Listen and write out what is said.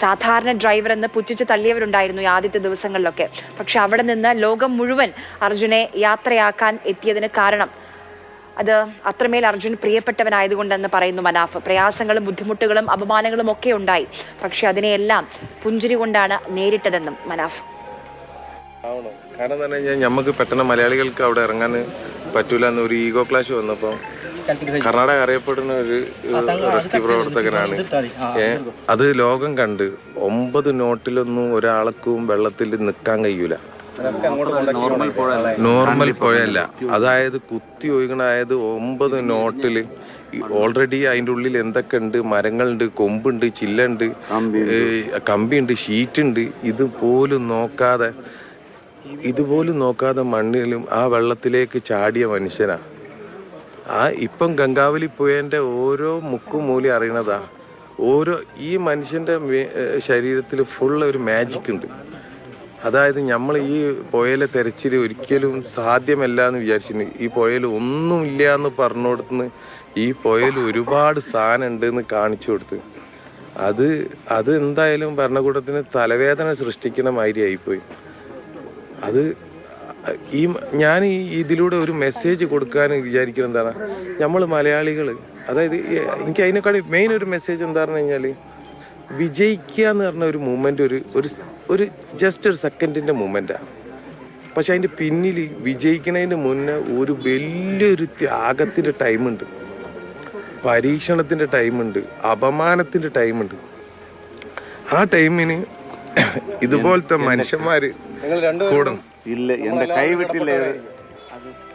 സാധാരണ ഡ്രൈവർ എന്ന് പുറ്റിച്ച് തള്ളിയവരുണ്ടായിരുന്നു ആദ്യത്തെ ദിവസങ്ങളിലൊക്കെ. പക്ഷെ അവിടെ നിന്ന് ലോകം മുഴുവൻ അർജുനെ യാത്രയാക്കാൻ എത്തിയതിന് കാരണം അത് അത്രമേൽ അർജുൻ പ്രിയപ്പെട്ടവനായതുകൊണ്ടെന്ന് പറയുന്നു മനാഫ്. പ്രയാസങ്ങളും ബുദ്ധിമുട്ടുകളും അപമാനങ്ങളും ഒക്കെ ഉണ്ടായി. പക്ഷെ അതിനെയെല്ലാം പുഞ്ചിരി കൊണ്ടാണ് നേരിട്ടതെന്നും മനാഫ്. കാരണം എന്ന് പറഞ്ഞു കഴിഞ്ഞാൽ നമുക്ക് പെട്ടെന്ന് മലയാളികൾക്ക് അവിടെ ഇറങ്ങാൻ പറ്റൂല എന്ന് ഒരു ഈഗോ ക്ലാഷ് വന്നപ്പോൾ കർണാടക അറിയപ്പെടുന്ന ഒരു റെസ്ക്യൂ പ്രവർത്തകനാണ്. അത് ലോകം കണ്ട് ഒമ്പത് നോട്ടിലൊന്നും ഒരാൾക്കും വെള്ളത്തിൽ നിൽക്കാൻ കഴിയൂല. നോർമൽ പുഴയല്ല. അതായത് കുത്തി ഒഴുകണായത് ഒമ്പത് നോട്ടിൽ. ഓൾറെഡി അതിന്റെ ഉള്ളിൽ എന്തൊക്കെ ഉണ്ട് മരങ്ങളുണ്ട് കൊമ്പുണ്ട് ചില്ലുണ്ട് കമ്പിയുണ്ട് ഷീറ്റുണ്ട്. ഇതുപോലും നോക്കാതെ ഇതുപോലും നോക്കാതെ മണ്ണിലും ആ വെള്ളത്തിലേക്ക് ചാടിയ മനുഷ്യനാ. ആ ഇപ്പം ഗംഗാവലി പുഴേന്റെ ഓരോ മുക്കും മൂലി അറിയണതാ. ഓരോ ഈ മനുഷ്യന്റെ ശരീരത്തിൽ ഫുൾ ഒരു മാജിക് ഉണ്ട്. അതായത് നമ്മൾ ഈ പുഴയിലെ തെരച്ചിൽ ഒരിക്കലും സാധ്യമല്ല എന്ന് വിചാരിച്ചിന് ഈ പുഴയിൽ ഒന്നുമില്ല എന്ന് പറഞ്ഞു കൊടുത്തുനിന്ന് ഈ പുഴയിൽ ഒരുപാട് സാധനം ഉണ്ട് എന്ന് കാണിച്ചു കൊടുത്ത്. അത് അത് എന്തായാലും ഭരണകൂടത്തിന് തലവേദന സൃഷ്ടിക്കണ മാതിരി ആയിപ്പോയി. അത് ഈ ഞാൻ ഈ ഇതിലൂടെ ഒരു മെസ്സേജ് കൊടുക്കാൻ വിചാരിക്കുന്നത് എന്താണ്? നമ്മൾ മലയാളികൾ അതായത് എനിക്ക് അതിനേക്കാളും മെയിൻ ഒരു മെസ്സേജ് എന്താ പറഞ്ഞു കഴിഞ്ഞാൽ വിജയിക്കുക എന്ന് പറഞ്ഞ ഒരു മൂമെന്റ് ഒരു ഒരു ഒരു ജസ്റ്റ് ഒരു സെക്കൻഡിന്റെ മൂമെന്റാണ് പക്ഷെ അതിന്റെ പിന്നിൽ വിജയിക്കുന്നതിന് മുന്നേ ഒരു വലിയൊരു ത്യാഗത്തിന്റെ ടൈമുണ്ട് പരീക്ഷണത്തിന്റെ ടൈമുണ്ട് അപമാനത്തിന്റെ ടൈമുണ്ട് ആ ടൈമിന് ഇതുപോലത്തെ മനുഷ്യന്മാർ കൂടണം. இல்லை எந்த கைவிட்டில்